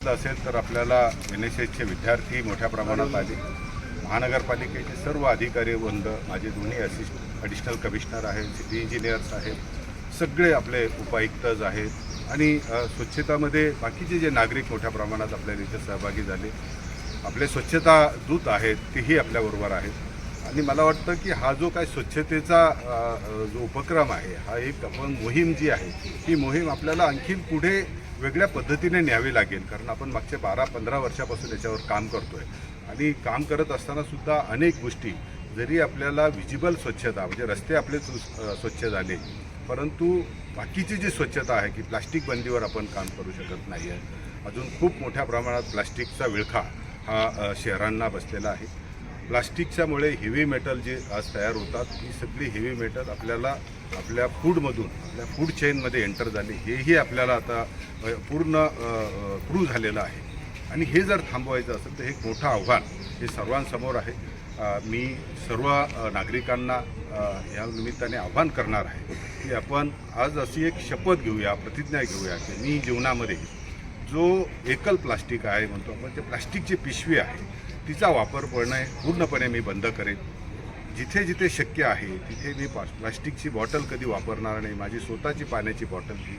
असेल तर आपल्याला एन एस एसचे विद्यार्थी मोठ्या प्रमाणात आले महानगरपालिकेचे सर्व अधिकारी वृंद माझे दोन्ही असिस्ट ॲडिशनल कमिशनर आहेत सिटी इंजिनियर्स आहेत सगळे आपले उपायुक्तज आहेत. आणि स्वच्छतामध्ये बाकीचे जे नागरिक मोठ्या प्रमाणात आपल्या इथे सहभागी झाले आपले स्वच्छता दूत आहेत तेही आपल्याबरोबर आहेत. आणि मला वाटतं की हा जो काय स्वच्छतेचा जो उपक्रम आहे हा एक आपण मोहीम जी आहे ही मोहीम आपल्याला आणखीन पुढे वेगळ्या पद्धतीने न्यावी लागेल कारण आपण मागच्या बारा पंधरा वर्षापासून याच्यावर काम करतोय. आणि काम करत असताना सुद्धा अनेक गोष्टी जरी आपल्याला विजिबल स्वच्छता म्हणजे रस्ते आपले स्वच्छ झाले परंतु बाकीची जी स्वच्छता आहे की प्लास्टिक बंदीवर आपण काम करू शकत नाही आहे अजून खूप मोठ्या प्रमाणात प्लास्टिकचा विळखा हा शहरांना बसलेला आहे. प्लास्टिकच्यामुळे हेवी मेटल जे आज तयार होतात ही सगळी हेवी मेटल आपल्याला आपल्या फूडमधून आपल्या फूड चेनमध्ये एंटर झाले. हेही आपल्याला आता पूर्ण प्रूव्ह झालेलं आहे. आणि हे जर थांबवायचं असेल तर हे एक मोठं आव्हान हे सर्वांसमोर आहे. मी सर्व नागरिकांना या निमित्ताने आव्हान करणार आहे की आपण आज अशी एक शपथ घेऊया प्रतिज्ञा घेऊया की मी जीवनामध्ये जो एकल प्लास्टिक आहे म्हणतो आपण ते प्लास्टिकची पिशवी आहे. तिचा वापर करणे पूर्णपणे मी बंद करेन. जिथे जिथे शक्य आहे तिथे मी पा प्लास्टिकची बॉटल कधी वापरणार नाही. माझी स्वतःची पाण्याची बॉटल ही.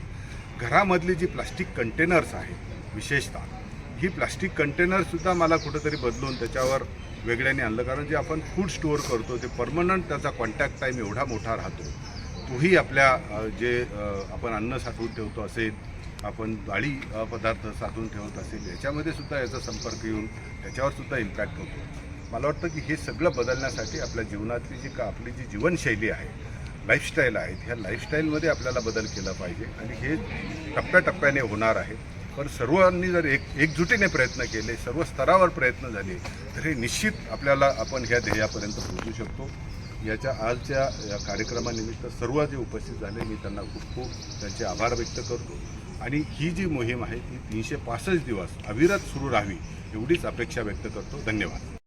घरामधली जी प्लास्टिक कंटेनर्स आहेत विशेषतः ही प्लास्टिक कंटेनरसुद्धा मला कुठंतरी बदलून त्याच्यावर वेगळ्याने आणलं. कारण जे आपण फूड स्टोअर करतो ते परमनंट त्याचा कॉन्टॅक्ट टाईम एवढा मोठा राहतो. तोही आपल्या जे आपण अन्न साठवून ठेवतो असेल आपण बाळी पदार्थ साठवून ठेवत असेल याच्यामध्ये सुद्धा याचा संपर्क येऊन त्याच्यावर सुद्धा इम्पॅक्ट होतो. मला वाटतं की हे सगळं बदलण्यासाठी आपल्या जीवनातली जी का आपली जी जीवनशैली आहे लाईफस्टाईल आहेत ह्या लाईफस्टाईलमध्ये आपल्याला बदल केला पाहिजे आणि हे टप्प्याटप्प्याने होणार आहे. पण सर्वांनी जर एक एकजुटीने प्रयत्न केले सर्व स्तरावर प्रयत्न झाले तर हे निश्चित आपल्याला आपण ह्या ध्येयापर्यंत पोहोचू शकतो. याच्या आजच्या या कार्यक्रमानिमित्त सर्व जे उपस्थित झाले मी त्यांना खूप खूप त्यांचे आभार व्यक्त करतो. आणि ही जी मोहीम आहे ती तीनशे पासष्ट दिवस अविरत सुरू राहावी एवढीच अपेक्षा व्यक्त करतो. धन्यवाद.